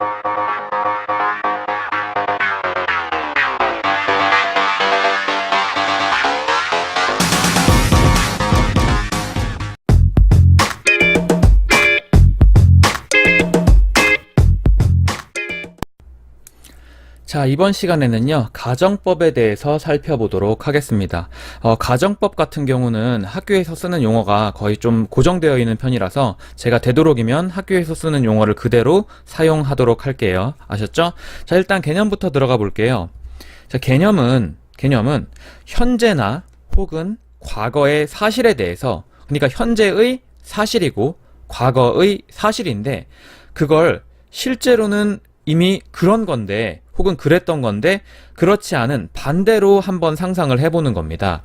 Música 자, 이번 시간에는요, 가정법에 대해서 살펴보도록 하겠습니다. 어, 가정법 같은 경우는 학교에서 쓰는 용어가 거의 좀 고정되어 있는 편이라서 제가 되도록이면 학교에서 쓰는 용어를 그대로 사용하도록 할게요. 아셨죠? 자, 일단 개념부터 들어가 볼게요. 자, 개념은, 개념은 현재나 혹은 과거의 사실에 대해서, 그러니까 현재의 사실이고 과거의 사실인데, 그걸 실제로는 이미 그런 건데, 혹은 그랬던 건데, 그렇지 않은 반대로 한번 상상을 해보는 겁니다.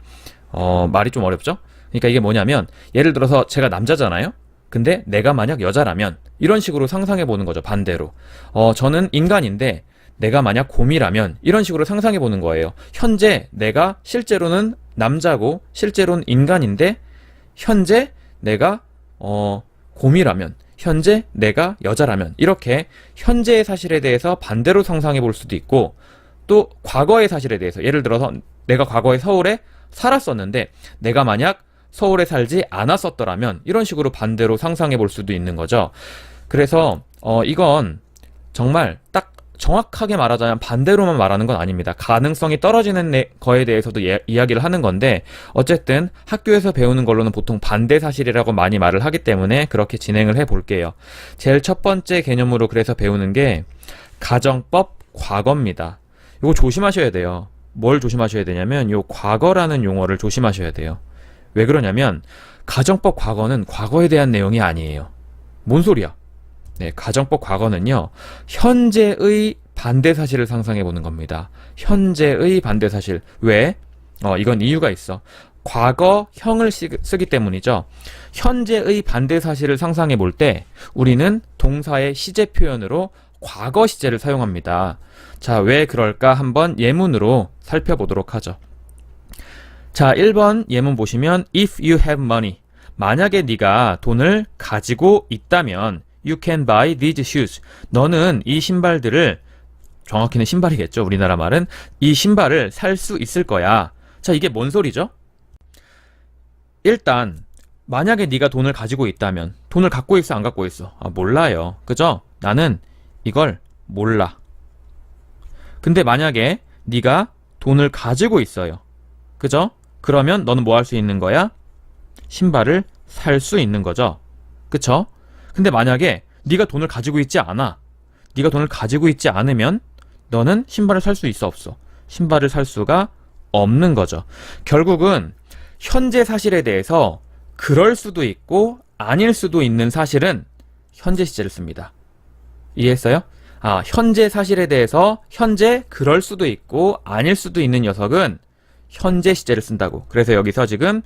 어, 말이 좀 어렵죠? 그러니까 이게 뭐냐면, 예를 들어서 제가 남자잖아요? 근데 내가 만약 여자라면, 이런 식으로 상상해 보는 거죠, 반대로. 어, 저는 인간인데, 내가 만약 곰이라면, 이런 식으로 상상해 보는 거예요. 현재 내가 실제로는 남자고, 실제로는 인간인데, 현재 내가, 어, 곰이라면, 현재 내가 여자라면 이렇게 현재의 사실에 대해서 반대로 상상해 볼 수도 있고 또 과거의 사실에 대해서 예를 들어서 내가 과거에 서울에 살았었는데 내가 만약 서울에 살지 않았었더라면 이런 식으로 반대로 상상해 볼 수도 있는 거죠. 그래서 어 이건 정말 딱 정확하게 말하자면 반대로만 말하는 건 아닙니다. 가능성이 떨어지는 내- 거에 대해서도 예- 이야기를 하는 건데 어쨌든 학교에서 배우는 걸로는 보통 반대 사실이라고 많이 말을 하기 때문에 그렇게 진행을 해 볼게요. 제일 첫 번째 개념으로 그래서 배우는 게 가정법 과거입니다. 이거 조심하셔야 돼요. 뭘 조심하셔야 되냐면 요 과거라는 용어를 조심하셔야 돼요. 왜 그러냐면 가정법 과거는 과거에 대한 내용이 아니에요. 뭔 소리야? 네, 가정법 과거는요, 현재의 반대 사실을 상상해 보는 겁니다. 현재의 반대 사실. 왜? 어, 이건 이유가 있어. 과거형을 쓰- 쓰기 때문이죠. 현재의 반대 사실을 상상해 볼 때, 우리는 동사의 시제 표현으로 과거 시제를 사용합니다. 자, 왜 그럴까 한번 예문으로 살펴보도록 하죠. 자, 1번 예문 보시면 if you have money 만약에 네가 돈을 가지고 있다면 you can buy these shoes 너는 이 신발들을 정확히는 신발이겠죠. 우리나라 말은 이 신발을 살 수 있을 거야. 자, 이게 뭔 소리죠? 일단 만약에 네가 돈을 가지고 있다면 돈을 갖고 있어 안 갖고 있어? 아, 몰라요. 그죠? 나는 이걸 몰라. 근데 만약에 네가 돈을 가지고 있어요. 그죠? 그러면 너는 뭐 할 수 있는 거야? 신발을 살 수 있는 거죠. 그쵸? 근데 만약에 네가 돈을 가지고 있지 않아. 네가 돈을 가지고 있지 않으면 너는 신발을 살 수 있어 없어? 신발을 살 수가 없는 거죠. 결국은 현재 사실에 대해서 그럴 수도 있고 아닐 수도 있는 사실은 현재 시제를 씁니다. 이해했어요? 아, 현재 사실에 대해서 현재 그럴 수도 있고 아닐 수도 있는 녀석은 현재 시제를 쓴다고. 그래서 여기서 지금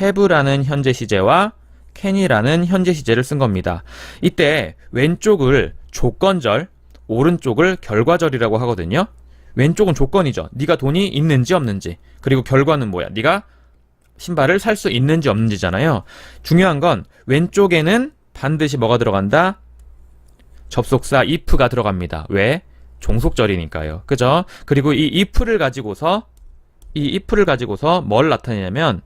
have라는 현재 시제와 can이라는 현재 시제를 쓴 겁니다. 이때 왼쪽을 조건절, 오른쪽을 결과절이라고 하거든요. 왼쪽은 조건이죠. 네가 돈이 있는지 없는지. 그리고 결과는 뭐야? 네가 신발을 살 수 있는지 없는지잖아요. 중요한 건 왼쪽에는 반드시 뭐가 들어간다? 접속사 if가 들어갑니다. 왜? 종속절이니까요. 그죠? 그리고 이 if를 가지고서 이 if를 가지고서 뭘 나타내냐면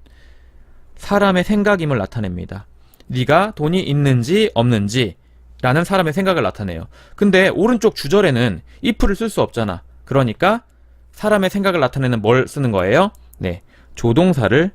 사람의 생각임을 나타냅니다. 네가 돈이 있는지 없는지 라는 사람의 생각을 나타내요. 근데 오른쪽 주절에는 if를 쓸 수 없잖아. 그러니까 사람의 생각을 나타내는 뭘 쓰는 거예요? 네. 조동사를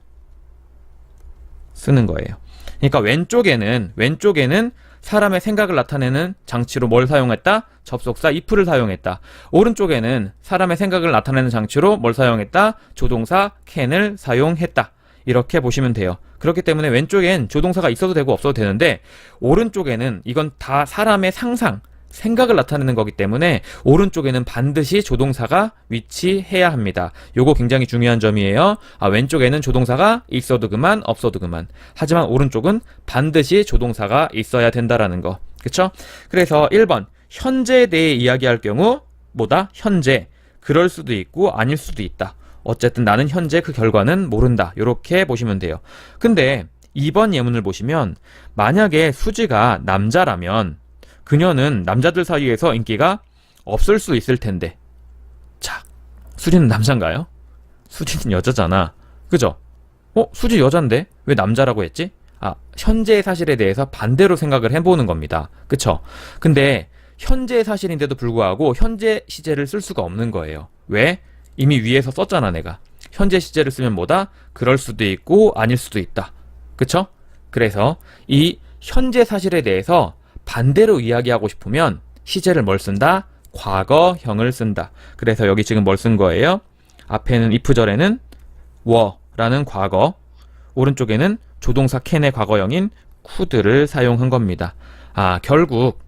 쓰는 거예요. 그러니까 왼쪽에는 왼쪽에는 사람의 생각을 나타내는 장치로 뭘 사용했다? 접속사 if를 사용했다. 오른쪽에는 사람의 생각을 나타내는 장치로 뭘 사용했다? 조동사 can을 사용했다. 이렇게 보시면 돼요. 그렇기 때문에 왼쪽엔 조동사가 있어도 되고 없어도 되는데 오른쪽에는 이건 다 사람의 상상, 생각을 나타내는 거기 때문에 오른쪽에는 반드시 조동사가 위치해야 합니다. 요거 굉장히 중요한 점이에요. 아, 왼쪽에는 조동사가 있어도 그만, 없어도 그만. 하지만 오른쪽은 반드시 조동사가 있어야 된다라는 거. 그쵸? 그래서 1번, 현재에 대해 이야기할 경우, 뭐다? 현재. 그럴 수도 있고, 아닐 수도 있다. 어쨌든 나는 현재 그 결과는 모른다. 요렇게 보시면 돼요. 근데 2번 예문을 보시면, 만약에 수지가 남자라면, 그녀는 남자들 사이에서 인기가 없을 수 있을 텐데. 자, 수지는 남잔가요? 수지는 여자잖아. 그죠? 어, 수지 여잔데? 왜 남자라고 했지? 아, 현재의 사실에 대해서 반대로 생각을 해보는 겁니다. 그쵸? 근데, 현재의 사실인데도 불구하고, 현재 시제를 쓸 수가 없는 거예요. 왜? 이미 위에서 썼잖아, 내가. 현재 시제를 쓰면 뭐다? 그럴 수도 있고, 아닐 수도 있다. 그쵸? 그래서, 이 현재 사실에 대해서 반대로 이야기하고 싶으면, 시제를 뭘 쓴다? 과거형을 쓴다. 그래서 여기 지금 뭘 쓴 거예요? 앞에는 if절에는 were라는 과거, 오른쪽에는 조동사 캔의 과거형인 could를 사용한 겁니다. 아, 결국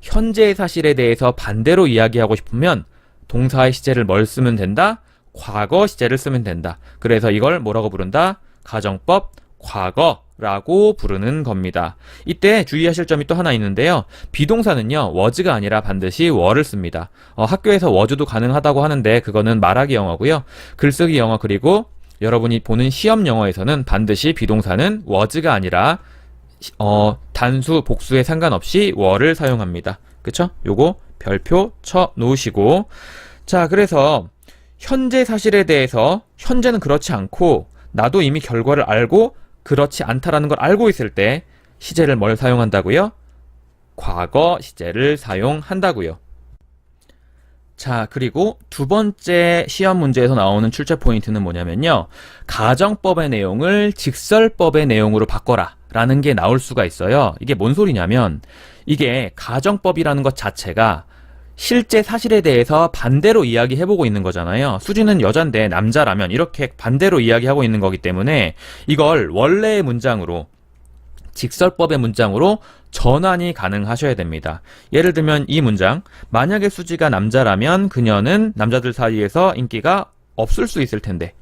현재의 사실에 대해서 반대로 이야기하고 싶으면 동사의 시제를 뭘 쓰면 된다? 과거 시제를 쓰면 된다. 그래서 이걸 뭐라고 부른다? 가정법 과거라고 부르는 겁니다. 이때 주의하실 점이 또 하나 있는데요. 비동사는요, was가 아니라 반드시 were를 씁니다. 어, 학교에서 was도 가능하다고 하는데 그거는 말하기 영어고요. 글쓰기 영어 그리고 여러분이 보는 시험 영어에서는 반드시 비동사는 was가 아니라 어, 단수, 복수에 상관없이 were를 사용합니다. 그쵸? 요거 별표 쳐 놓으시고 자, 그래서 현재 사실에 대해서 현재는 그렇지 않고 나도 이미 결과를 알고 그렇지 않다라는 걸 알고 있을 때 시제를 뭘 사용한다고요? 과거 시제를 사용한다고요. 자, 그리고 두 번째 시험 문제에서 나오는 출제 포인트는 뭐냐면요. 가정법의 내용을 직설법의 내용으로 바꿔라. 라는 게 나올 수가 있어요. 이게 뭔 소리냐면, 이게 가정법이라는 것 자체가 실제 사실에 대해서 반대로 이야기해보고 있는 거잖아요. 수지는 여잔데 남자라면 이렇게 반대로 이야기하고 있는 거기 때문에 이걸 원래의 문장으로 직설법의 문장으로 전환이 가능하셔야 됩니다. 예를 들면 이 문장, 만약에 수지가 남자라면 그녀는 남자들 사이에서 인기가 없을 수 있을 텐데.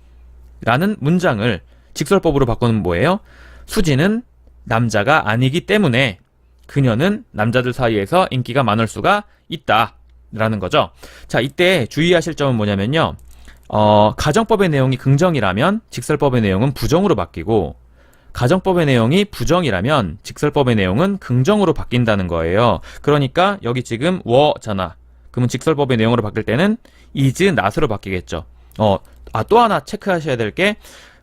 라는 문장을 직설법으로 바꾸는 뭐예요? 수지는 남자가 아니기 때문에 그녀는 남자들 사이에서 인기가 많을 수가 있다. 라는 거죠. 자, 이때 주의하실 점은 뭐냐면요. 어, 가정법의 내용이 긍정이라면 직설법의 내용은 부정으로 바뀌고 가정법의 내용이 부정이라면 직설법의 내용은 긍정으로 바뀐다는 거예요. 그러니까 여기 지금 워잖아. 그러면 직설법의 내용으로 바뀔 때는 is, not으로 바뀌겠죠. 어, 아, 또 하나 체크하셔야 될 게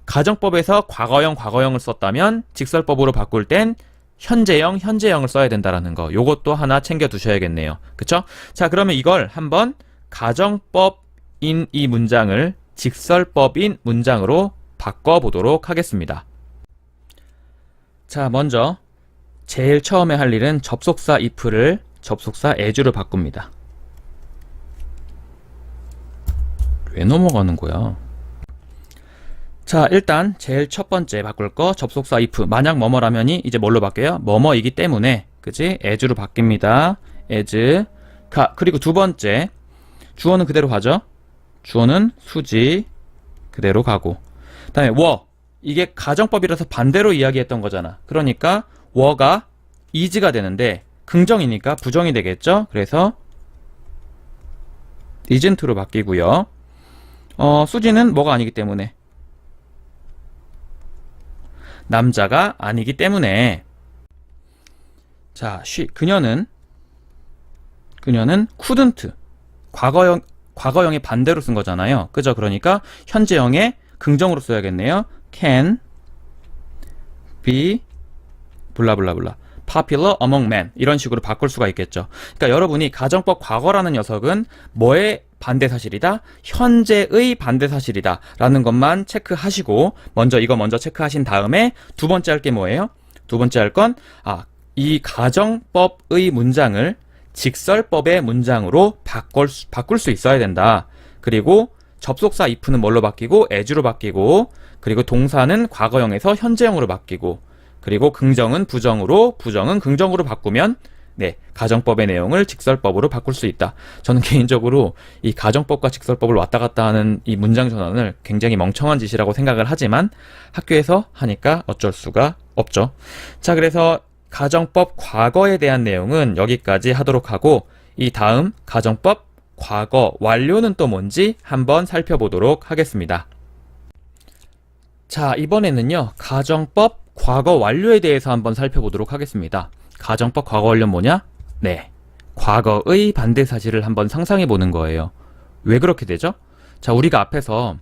가정법에서 과거형, 과거형을 썼다면 직설법으로 바꿀 땐 현재형, 현재형을 써야 된다라는 거. 요것도 하나 챙겨 두셔야겠네요. 그쵸? 자, 그러면 이걸 한번 가정법인 이 문장을 직설법인 문장으로 바꿔보도록 하겠습니다. 자, 먼저 제일 처음에 할 일은 접속사 if를 접속사 as로 바꿉니다. 왜 넘어가는 거야? 자, 일단 제일 첫 번째 바꿀 거 접속사 if. 만약 뭐뭐라면이 이제 뭘로 바뀌어요? 뭐뭐이기 때문에 그지? as로 바뀝니다. as. 가, 그리고 두 번째 주어는 그대로 가죠. 주어는 수지 그대로 가고. 그 다음에 워. 이게 가정법이라서 반대로 이야기했던 거잖아. 그러니까 워가 is가 되는데 긍정이니까 부정이 되겠죠. 그래서 isn't로 바뀌고요. 어, 수지는 뭐가 아니기 때문에 남자가 아니기 때문에 자, she, 그녀는 그녀는 couldn't 과거형 과거형의 반대로 쓴 거잖아요. 그죠? 그러니까 현재형의 긍정으로 써야겠네요. can be 블라블라블라 popular among men 이런 식으로 바꿀 수가 있겠죠. 그러니까 여러분이 가정법 과거라는 녀석은 뭐의 반대 사실이다? 현재의 반대 사실이다. 라는 것만 체크하시고 먼저 이거 먼저 체크하신 다음에 두 번째 할 게 뭐예요? 두 번째 할 건 아, 이 가정법의 문장을 직설법의 문장으로 바꿀 수, 바꿀 수 있어야 된다. 그리고 접속사 if는 뭘로 바뀌고 as로 바뀌고 그리고 동사는 과거형에서 현재형으로 바뀌고 그리고 긍정은 부정으로 부정은 긍정으로 바꾸면 네, 가정법의 내용을 직설법으로 바꿀 수 있다. 저는 개인적으로 이 가정법과 직설법을 왔다 갔다 하는 이 문장 전환을 굉장히 멍청한 짓이라고 생각을 하지만 학교에서 하니까 어쩔 수가 없죠. 자, 그래서 가정법 과거에 대한 내용은 여기까지 하도록 하고 이 다음 가정법 과거 완료는 또 뭔지 한번 살펴보도록 하겠습니다. 자, 이번에는요. 가정법 과거 완료에 대해서 한번 살펴보도록 하겠습니다. 가정법 과거 완료 뭐냐? 네. 과거의 반대 사실을 한번 상상해 보는 거예요. 왜 그렇게 되죠? 자, 우리가 앞에서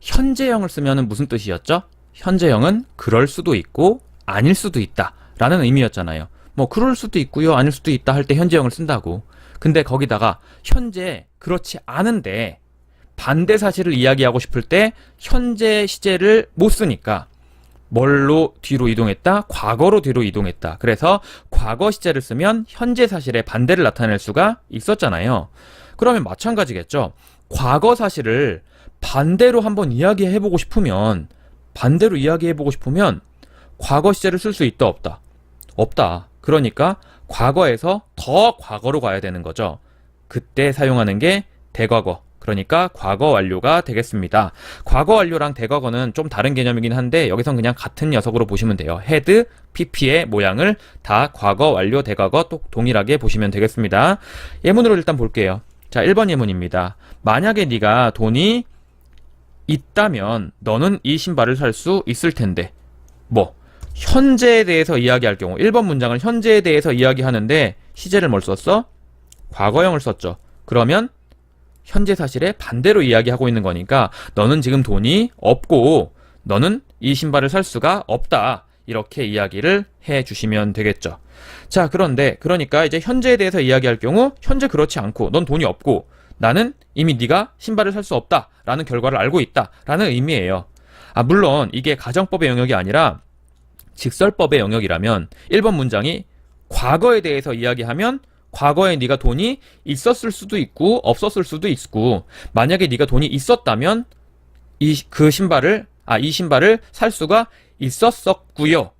현재형을 쓰면은 무슨 뜻이었죠? 현재형은 그럴 수도 있고 아닐 수도 있다. 라는 의미였잖아요. 뭐 그럴 수도 있고요. 아닐 수도 있다 할 때 현재형을 쓴다고. 근데 거기다가 현재 그렇지 않은데 반대 사실을 이야기하고 싶을 때 현재 시제를 못 쓰니까 뭘로 뒤로 이동했다? 과거로 뒤로 이동했다. 그래서 과거 시제를 쓰면 현재 사실의 반대를 나타낼 수가 있었잖아요. 그러면 마찬가지겠죠. 과거 사실을 반대로 한번 이야기해보고 싶으면, 반대로 이야기해보고 싶으면, 과거 시제를 쓸 수 있다, 없다? 없다. 그러니까, 과거에서 더 과거로 가야 되는 거죠. 그때 사용하는 게 대과거. 그러니까 과거 완료가 되겠습니다. 과거 완료랑 대과거는 좀 다른 개념이긴 한데 여기선 그냥 같은 녀석으로 보시면 돼요. 헤드, PP의 모양을 다 과거 완료 대과거 또 동일하게 보시면 되겠습니다. 예문으로 일단 볼게요. 자, 1번 예문입니다. 만약에 네가 돈이 있다면 너는 이 신발을 살 수 있을 텐데. 뭐 현재에 대해서 이야기할 경우 1번 문장을 현재에 대해서 이야기하는데 시제를 뭘 썼어? 과거형을 썼죠. 그러면 현재 사실에 반대로 이야기하고 있는 거니까 너는 지금 돈이 없고 너는 이 신발을 살 수가 없다. 이렇게 이야기를 해 주시면 되겠죠. 자, 그런데 그러니까 이제 현재에 대해서 이야기할 경우 현재 그렇지 않고 넌 돈이 없고 나는 이미 네가 신발을 살 수 없다라는 결과를 알고 있다라는 의미예요. 아, 물론 이게 가정법의 영역이 아니라 직설법의 영역이라면 1번 문장이 과거에 대해서 이야기하면 과거에 네가 돈이 있었을 수도 있고 없었을 수도 있고 만약에 네가 돈이 있었다면 이 그 신발을 아 이 신발을 살 수가 있었었고요.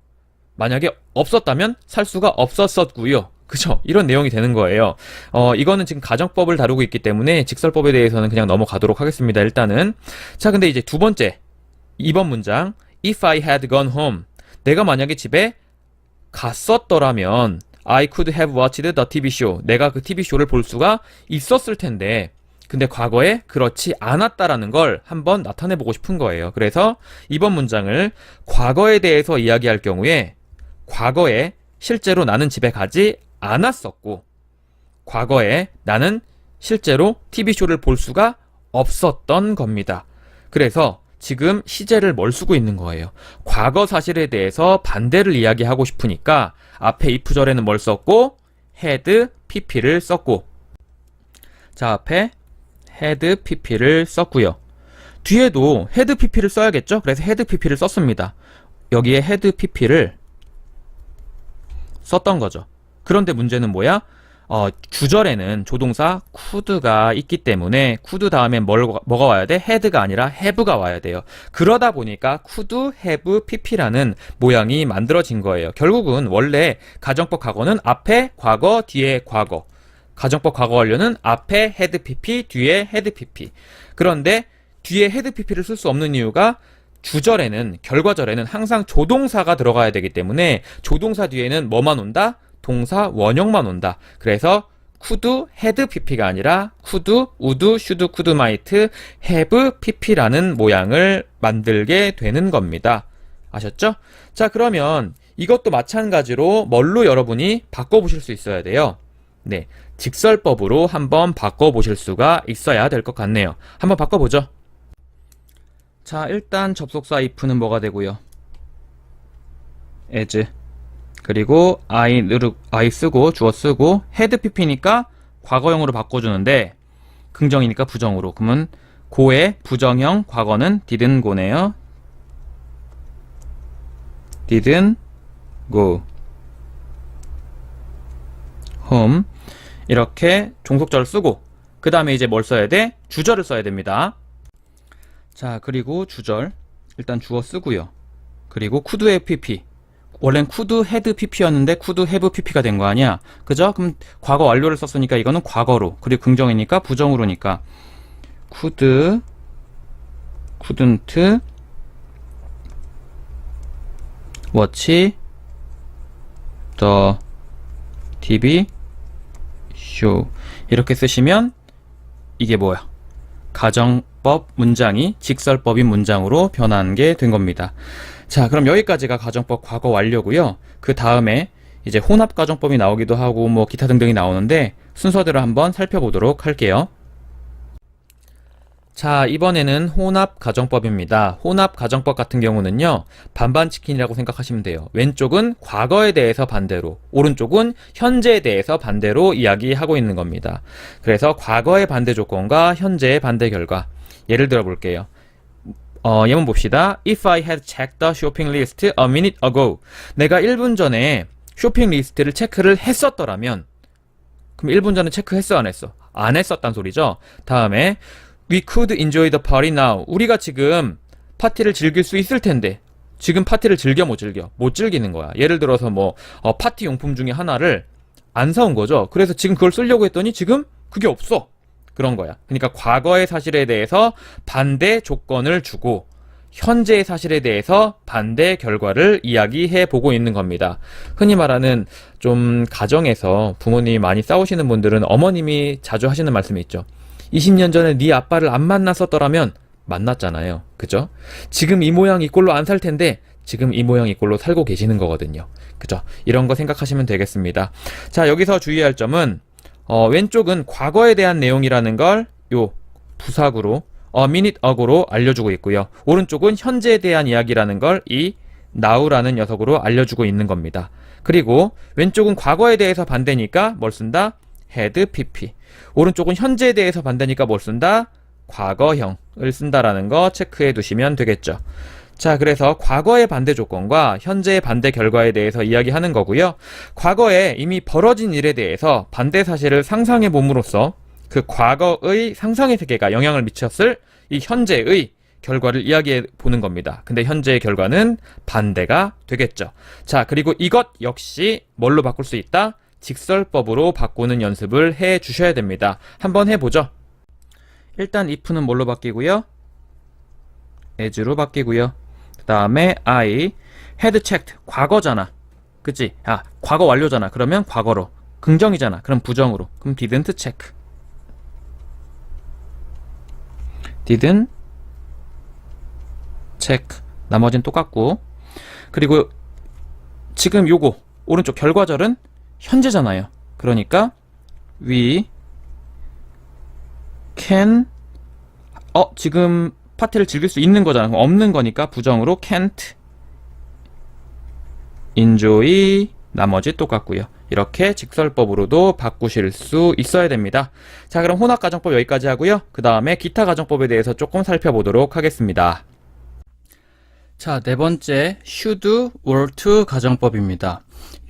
만약에 없었다면 살 수가 없었었고요. 그죠? 이런 내용이 되는 거예요. 어, 이거는 지금 가정법을 다루고 있기 때문에 직설법에 대해서는 그냥 넘어가도록 하겠습니다. 일단은. 자, 근데 이제 두 번째. 2번 문장. If I had gone home. 내가 만약에 집에 갔었더라면 I could have watched the TV show. 내가 그 TV 쇼를 볼 수가 있었을 텐데. 근데 과거에 그렇지 않았다라는 걸 한번 나타내 보고 싶은 거예요. 그래서 이번 문장을 과거에 대해서 이야기할 경우에 과거에 실제로 나는 집에 가지 않았었고 과거에 나는 실제로 TV쇼를 볼 수가 없었던 겁니다. 그래서 지금 시제를 뭘 쓰고 있는 거예요. 과거 사실에 대해서 반대를 이야기하고 싶으니까 앞에 if절에는 뭘 썼고 had pp를 썼고 자 앞에 had pp를 썼고요. 뒤에도 had pp를 써야겠죠? 그래서 had pp를 썼습니다. 여기에 had pp를 썼던 거죠. 그런데 문제는 뭐야? 어, 주절에는 조동사 could가 있기 때문에 could 다음에 뭘, 뭐가 와야 돼? had가 아니라 have가 와야 돼요. 그러다 보니까 could, have, pp라는 모양이 만들어진 거예요. 결국은 원래 가정법 과거는 앞에 과거, 뒤에 과거. 가정법 과거 완료는 앞에 had pp, 뒤에 had pp. 그런데 뒤에 had pp를 쓸 수 없는 이유가 주절에는 결과절에는 항상 조동사가 들어가야 되기 때문에 조동사 뒤에는 뭐만 온다? 동사 원형만 온다. 그래서 could, had pp가 아니라 could, would, should, could, might, have pp라는 모양을 만들게 되는 겁니다. 아셨죠? 자, 그러면 이것도 마찬가지로 뭘로 여러분이 바꿔보실 수 있어야 돼요. 네. 직설법으로 한번 바꿔보실 수가 있어야 될 것 같네요. 한번 바꿔보죠. 자, 일단 접속사 if는 뭐가 되고요? as. 그리고 I 누르 I 쓰고 주어 쓰고 헤드 pp니까 과거형으로 바꿔주는데 긍정이니까 부정으로. 그러면 고의 부정형 과거는 didn't go네요. didn't go home 이렇게 종속절을 쓰고 그 다음에 이제 뭘 써야 돼? 주절을 써야 됩니다. 자 그리고 주절 일단 주어 쓰고요. 그리고 쿠드의 pp 원래는 쿠드 헤드 pp였는데 쿠드 헤브 pp가 된 거 아니야? 그죠? 그럼 과거 완료를 썼으니까 이거는 과거로 그리고 긍정이니까 부정으로니까 쿠드 couldn't watch the TV show 이렇게 쓰시면 이게 뭐야? 가정법 문장이 직설법인 문장으로 변한 게 된 겁니다. 자, 그럼 여기까지가 가정법 과거 완료고요. 그 다음에 이제 혼합 가정법이 나오기도 하고 뭐 기타 등등이 나오는데 순서대로 한번 살펴보도록 할게요. 자, 이번에는 혼합 가정법입니다. 혼합 가정법 같은 경우는요, 반반 치킨이라고 생각하시면 돼요. 왼쪽은 과거에 대해서 반대로, 오른쪽은 현재에 대해서 반대로 이야기하고 있는 겁니다. 그래서 과거의 반대 조건과 현재의 반대 결과. 예를 들어 볼게요. 어, 예문 봅시다. If I had checked the shopping list a minute ago. 내가 1분 전에 쇼핑 리스트를 체크를 했었더라면, 그럼 1분 전에 체크했어, 안 했어? 안 했었단 소리죠. 다음에, We could enjoy the party now. 우리가 지금 파티를 즐길 수 있을 텐데, 지금 파티를 즐겨 못 즐겨? 못 즐기는 거야. 예를 들어서 뭐, 어, 파티 용품 중에 하나를 안 사온 거죠. 그래서 지금 그걸 쓰려고 했더니 지금 그게 없어. 그런 거야. 그러니까 과거의 사실에 대해서 반대 조건을 주고, 현재의 사실에 대해서 반대 결과를 이야기해 보고 있는 겁니다. 흔히 말하는 좀 가정에서 부모님이 많이 싸우시는 분들은 어머님이 자주 하시는 말씀이 있죠. 20년 전에 네 아빠를 안 만났었더라면 만났잖아요. 그죠? 지금 이 모양 이 꼴로 안 살 텐데 지금 이 모양 이 꼴로 살고 계시는 거거든요. 그죠? 이런 거 생각하시면 되겠습니다. 자, 여기서 주의할 점은 어, 왼쪽은 과거에 대한 내용이라는 걸 요 부사구로 a minute ago로 알려주고 있고요. 오른쪽은 현재에 대한 이야기라는 걸 이 now라는 녀석으로 알려주고 있는 겁니다. 그리고 왼쪽은 과거에 대해서 반대니까 뭘 쓴다? had pp. 오른쪽은 현재에 대해서 반대니까 뭘 쓴다? 과거형을 쓴다라는 거 체크해 두시면 되겠죠. 자, 그래서 과거의 반대 조건과 현재의 반대 결과에 대해서 이야기하는 거고요. 과거에 이미 벌어진 일에 대해서 반대 사실을 상상해 봄으로써 그 과거의 상상의 세계가 영향을 미쳤을 이 현재의 결과를 이야기해 보는 겁니다. 근데 현재의 결과는 반대가 되겠죠. 자, 그리고 이것 역시 뭘로 바꿀 수 있다? 직설법으로 바꾸는 연습을 해 주셔야 됩니다. 한번 해보죠. 일단 if는 뭘로 바뀌고요? as로 바뀌고요. 그 다음에 I had checked 과거잖아. 그치? 아 과거 완료잖아. 그러면 과거로 긍정이잖아. 그럼 부정으로. 그럼 didn't check. didn't check. 나머지는 똑같고. 그리고 지금 요거 오른쪽 결과절은 현재잖아요. 그러니까 we can 어 지금 파티를 즐길 수 있는 거잖아. 그럼 없는 거니까 부정으로 can't enjoy 나머지 똑같고요. 이렇게 직설법으로도 바꾸실 수 있어야 됩니다. 자, 그럼 혼합 가정법 여기까지 하고요. 그 다음에 기타 가정법에 대해서 조금 살펴보도록 하겠습니다. 자, 네 번째 should, were to 가정법입니다.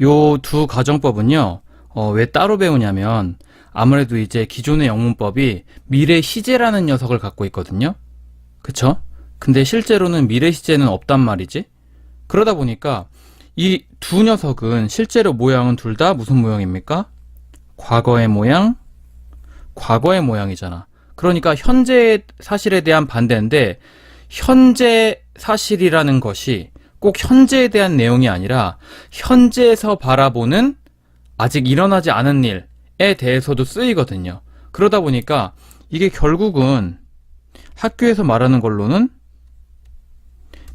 요 두 가정법은요, 어, 왜 따로 배우냐면, 아무래도 이제 기존의 영문법이 미래 시제라는 녀석을 갖고 있거든요. 그쵸? 근데 실제로는 미래 시제는 없단 말이지. 그러다 보니까 이 두 녀석은 실제로 모양은 둘 다 무슨 모양입니까? 과거의 모양, 과거의 모양이잖아. 그러니까 현재 사실에 대한 반대인데, 현재 사실이라는 것이 꼭 현재에 대한 내용이 아니라 현재에서 바라보는 아직 일어나지 않은 일에 대해서도 쓰이거든요. 그러다 보니까 이게 결국은 학교에서 말하는 걸로는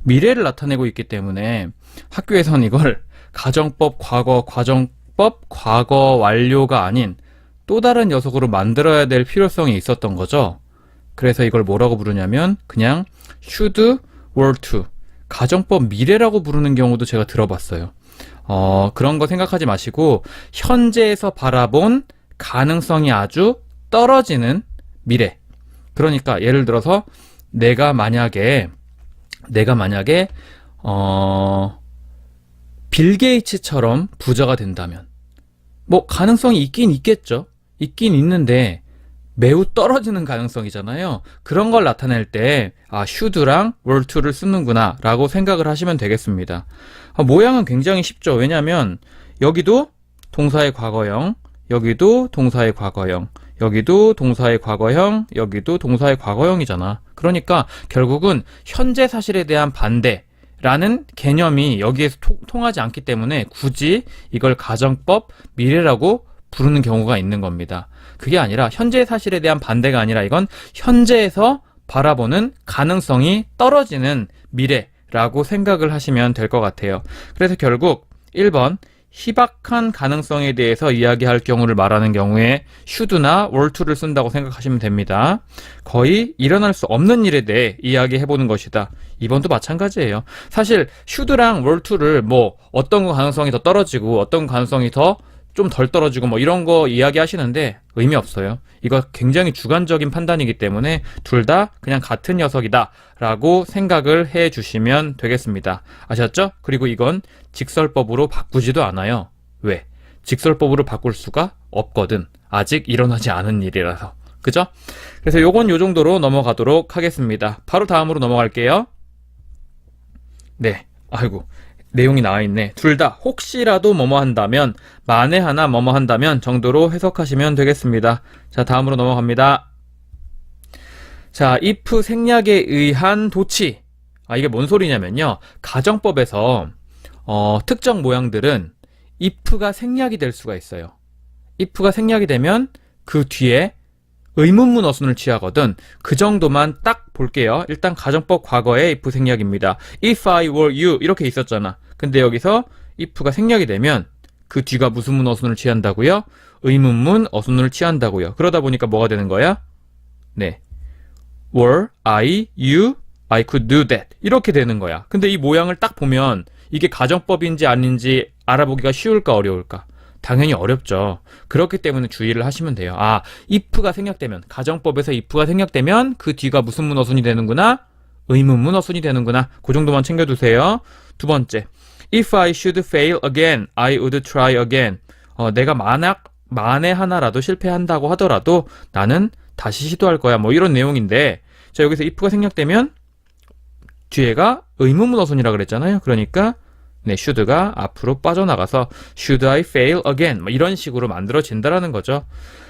미래를 나타내고 있기 때문에 학교에선 이걸 가정법 과거 과정법 과거 완료가 아닌 또 다른 녀석으로 만들어야 될 필요성이 있었던 거죠. 그래서 이걸 뭐라고 부르냐면 그냥 should were to 가정법 미래라고 부르는 경우도 제가 들어봤어요. 어, 그런 거 생각하지 마시고 현재에서 바라본 가능성이 아주 떨어지는 미래. 그러니까 예를 들어서 내가 만약에 내가 만약에 어, 빌 게이츠처럼 부자가 된다면 뭐 가능성이 있긴 있겠죠. 있긴 있는데 매우 떨어지는 가능성이잖아요. 그런 걸 나타낼 때, 아, were to를 쓰는구나, 라고 생각을 하시면 되겠습니다. 아, 모양은 굉장히 쉽죠. 왜냐면, 여기도 동사의 과거형, 여기도 동사의 과거형, 여기도 동사의 과거형, 여기도 동사의 과거형이잖아. 그러니까, 결국은 현재 사실에 대한 반대, 라는 개념이 여기에서 토- 통하지 않기 때문에 굳이 이걸 가정법 미래라고 부르는 경우가 있는 겁니다. 그게 아니라 현재 사실에 대한 반대가 아니라 이건 현재에서 바라보는 가능성이 떨어지는 미래라고 생각을 하시면 될 것 같아요. 그래서 결국 1번 희박한 가능성에 대해서 이야기할 경우를 말하는 경우에 were to를 쓴다고 생각하시면 됩니다. 거의 일어날 수 없는 일에 대해 이야기해 보는 것이다. 이번도 마찬가지예요. 사실 were to를 뭐 어떤 가능성이 더 떨어지고 어떤 가능성이 더 좀 덜 떨어지고 뭐 이런 거 이야기 하시는데 의미 없어요. 이거 굉장히 주관적인 판단이기 때문에 둘 다 그냥 같은 녀석이다 라고 생각을 해 주시면 되겠습니다. 아셨죠? 그리고 이건 직설법으로 바꾸지도 않아요. 왜? 직설법으로 바꿀 수가 없거든. 아직 일어나지 않은 일이라서. 그죠? 그래서 요건 요 정도로 넘어가도록 하겠습니다. 바로 다음으로 넘어갈게요. 네. 아이고. 내용이 나와 있네. 둘 다 혹시라도 뭐뭐 한다면, 만에 하나 뭐뭐 한다면 정도로 해석하시면 되겠습니다. 자, 다음으로 넘어갑니다. 자, if 생략에 의한 도치. 아, 이게 뭔 소리냐면요. 가정법에서, 어, 특정 모양들은 if가 생략이 될 수가 있어요. if가 생략이 되면 그 뒤에 의문문 어순을 취하거든. 그 정도만 딱 볼게요. 일단 가정법 과거의 if 생략입니다. If I were you 이렇게 있었잖아. 근데 여기서 if가 생략이 되면 그 뒤가 무슨 문 어순을 취한다고요? 의문문 어순을 취한다고요. 그러다 보니까 뭐가 되는 거야? 네. were I you I could do that 이렇게 되는 거야. 근데 이 모양을 딱 보면 이게 가정법인지 아닌지 알아보기가 쉬울까 어려울까? 당연히 어렵죠. 그렇기 때문에 주의를 하시면 돼요. 아, if가 생략되면 가정법에서 if가 생략되면 그 뒤가 무슨 문어순이 되는구나? 의문 문 어순이 되는구나. 그 정도만 챙겨두세요. 두 번째, if I should fail again, I would try again. 어, 내가 만약 만에 하나라도 실패한다고 하더라도 나는 다시 시도할 거야. 뭐 이런 내용인데, 자 여기서 if가 생략되면 뒤에가 의문문 어순이라 그랬잖아요. 그러니까 네, should가 앞으로 빠져나가서 should I fail again 뭐 이런 식으로 만들어진다라는 거죠.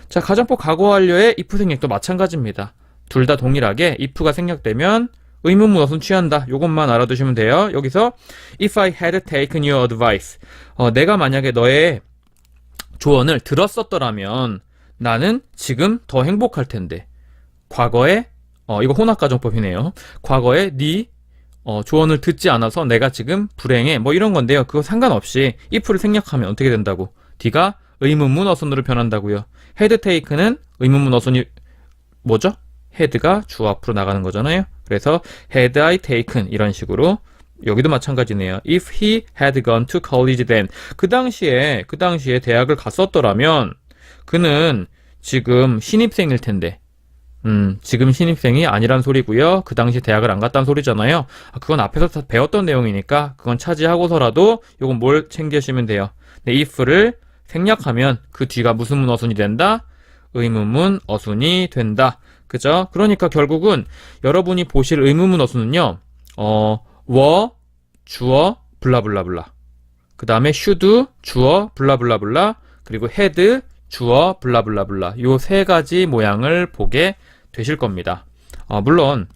자, 가정법 과거 완료의 if 생략도 마찬가지입니다. 둘 다 동일하게 if가 생략되면 의문문 어순 취한다. 요것만 알아두시면 돼요. 여기서 if I had taken your advice 어, 내가 만약에 너의 조언을 들었었더라면 나는 지금 더 행복할 텐데 과거에 어, 이거 혼합가정법이네요. 과거에 네 어, 조언을 듣지 않아서 내가 지금 불행해. 뭐 이런 건데요. 그거 상관없이 if를 생략하면 어떻게 된다고? D가 의문문 어순으로 변한다고요. had taken은 의문문 어순이 뭐죠? had가 주 앞으로 나가는 거잖아요. 그래서 had I taken 이런 식으로 여기도 마찬가지네요. If he had gone to college then 그 당시에 그 당시에 대학을 갔었더라면 그는 지금 신입생일 텐데 음, 지금 신입생이 아니란 소리고요. 그 당시 대학을 안 갔다는 소리잖아요. 아, 그건 앞에서 다 배웠던 내용이니까 그건 차지하고서라도 요건 뭘 챙기시면 돼요. 네, if를 생략하면 그 뒤가 무슨 문 어순이 된다? 의문문 어순이 된다. 그죠? 그러니까 결국은 여러분이 보실 의문문 어순은요. 어, 워, 주어, 블라블라블라. 그 다음에 should, 주어, 블라블라블라. 그리고 had, 주어, 블라블라블라. 요 세 가지 모양을 보게 되실 겁니다. 어, 물론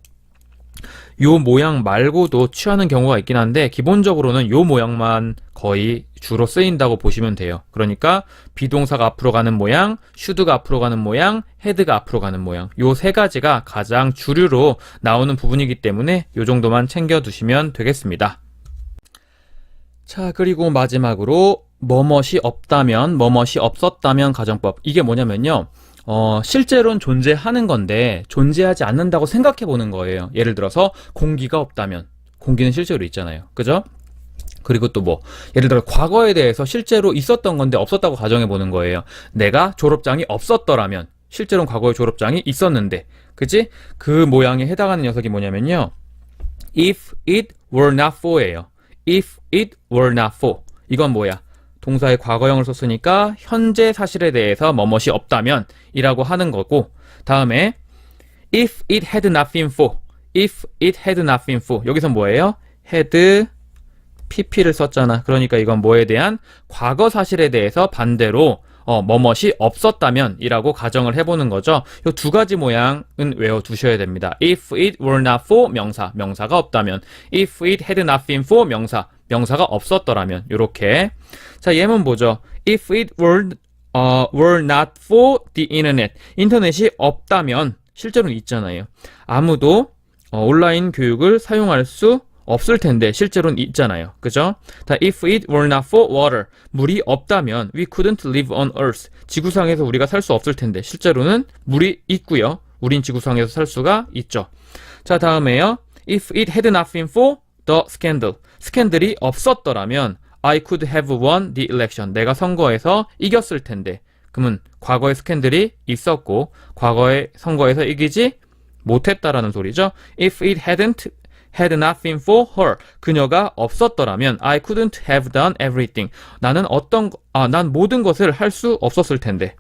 요 모양 말고도 취하는 경우가 있긴 한데 기본적으로는 요 모양만 거의 주로 쓰인다고 보시면 돼요. 그러니까 비동사가 앞으로 가는 모양, should가 앞으로 가는 모양, had가 앞으로 가는 모양. 요 세 가지가 가장 주류로 나오는 부분이기 때문에 요 정도만 챙겨 두시면 되겠습니다. 자, 그리고 마지막으로 뭐뭇이 없다면, 뭐뭇이 없었다면 가정법. 이게 뭐냐면요. 어, 실제로는 존재하는 건데 존재하지 않는다고 생각해 보는 거예요. 예를 들어서 공기가 없다면 공기는 실제로 있잖아요. 그죠? 그리고 또 뭐, 예를 들어 과거에 대해서 실제로 있었던 건데 없었다고 가정해 보는 거예요. 내가 졸업장이 없었더라면 실제로는 과거에 졸업장이 있었는데, 그지? 그 모양에 해당하는 녀석이 뭐냐면요. if it were not for예요. if it were not for. 이건 뭐야? 동사의 과거형을 썼으니까 현재 사실에 대해서 뭐뭇이 없다면 이라고 하는 거고 다음에 if it had not been for if it had not been for 여기서 뭐예요? had pp를 썼잖아. 그러니까 이건 뭐에 대한 과거 사실에 대해서 반대로 어, 뭐뭇이 없었다면 이라고 가정을 해보는 거죠. 이 두 가지 모양은 외워두셔야 됩니다. if it were not for 명사, 명사가 없다면 if it had not been for 명사, 명사가 없었더라면 이렇게 자 예문 보죠. if it were, 어, were not for the internet 인터넷이 없다면 실제로는 있잖아요. 아무도 어, 온라인 교육을 사용할 수 없을 텐데 실제로는 있잖아요. 그죠? 다 if it were not for water 물이 없다면 we couldn't live on earth 지구상에서 우리가 살 수 없을 텐데 실제로는 물이 있고요. 우린 지구상에서 살 수가 있죠. 자, 다음에요. if it had not been for the scandal 스캔들이 없었더라면 I could have won the election. 내가 선거에서 이겼을 텐데. 그러면 과거에 스캔들이 있었고 과거의 선거에서 이기지 못했다라는 소리죠. If it hadn't had not been for her. 그녀가 없었더라면 I couldn't have done everything. 나는 어떤 아 난 모든 것을 할 수 없었을 텐데.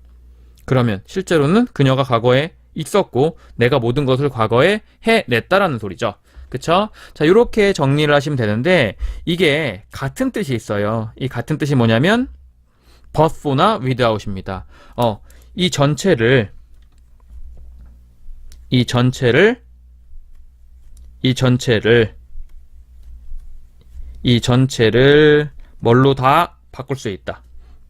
그러면 실제로는 그녀가 과거에 있었고 내가 모든 것을 과거에 해냈다라는 소리죠. 그쵸? 자, 이렇게 정리를 하시면 되는데 이게 같은 뜻이 있어요. 이 같은 뜻이 뭐냐면 for나 without입니다. 어, 이 전체를 이 전체를 이 전체를 이 전체를 뭘로 다 바꿀 수 있다.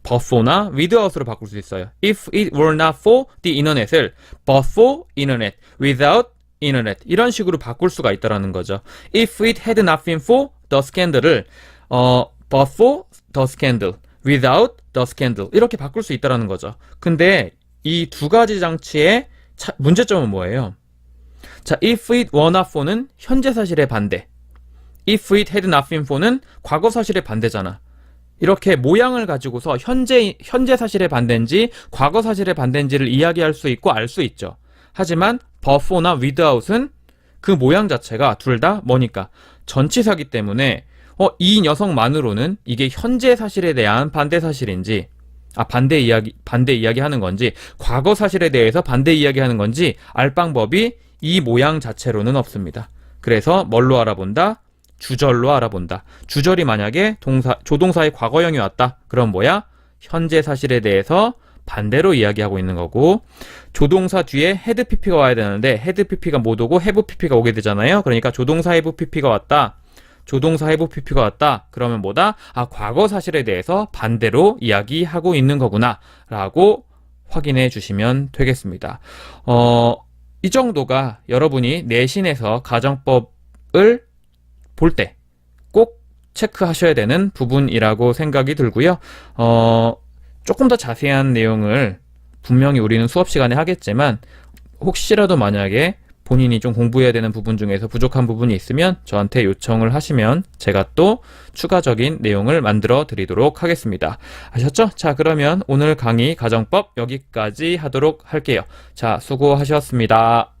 for나 without으로 바꿀 수 있어요. If it were not for the internet을 but for internet, without internet 이런 식으로 바꿀 수가 있다라는 거죠. If it had not been for the scandal을 어, but for the scandal, without the scandal 이렇게 바꿀 수 있다라는 거죠. 근데 이 두 가지 장치의 차- 문제점은 뭐예요? 자, if it were not for는 현재 사실의 반대. if it had not been for는 과거 사실의 반대잖아. 이렇게 모양을 가지고서 현재 현재 사실의 반대인지 과거 사실의 반대인지를 이야기할 수 있고 알 수 있죠. 하지만 for나 without은 그 모양 자체가 둘 다 뭐니까 전치사기 때문에 어, 이 녀석만으로는 이게 현재 사실에 대한 반대 사실인지 아 반대 이야기 반대 이야기하는 건지 과거 사실에 대해서 반대 이야기하는 건지 알 방법이 이 모양 자체로는 없습니다. 그래서 뭘로 알아본다? 주절로 알아본다. 주절이 만약에 동사 조동사의 과거형이 왔다. 그럼 뭐야? 현재 사실에 대해서 반대로 이야기하고 있는 거고 조동사 뒤에 헤드 PP가 와야 되는데 헤드 PP가 못 오고 해부 PP가 오게 되잖아요. 그러니까 조동사 해부 PP가 왔다. 조동사 해부 PP가 왔다. 그러면 뭐다? 아, 과거 사실에 대해서 반대로 이야기하고 있는 거구나. 라고 확인해 주시면 되겠습니다. 어, 이 정도가 여러분이 내신에서 가정법을 볼 때 꼭 체크하셔야 되는 부분이라고 생각이 들고요. 어, 조금 더 자세한 내용을 분명히 우리는 수업 시간에 하겠지만 혹시라도 만약에 본인이 좀 공부해야 되는 부분 중에서 부족한 부분이 있으면 저한테 요청을 하시면 제가 또 추가적인 내용을 만들어 드리도록 하겠습니다. 아셨죠? 자, 그러면 오늘 강의 가정법 여기까지 하도록 할게요. 자, 수고하셨습니다.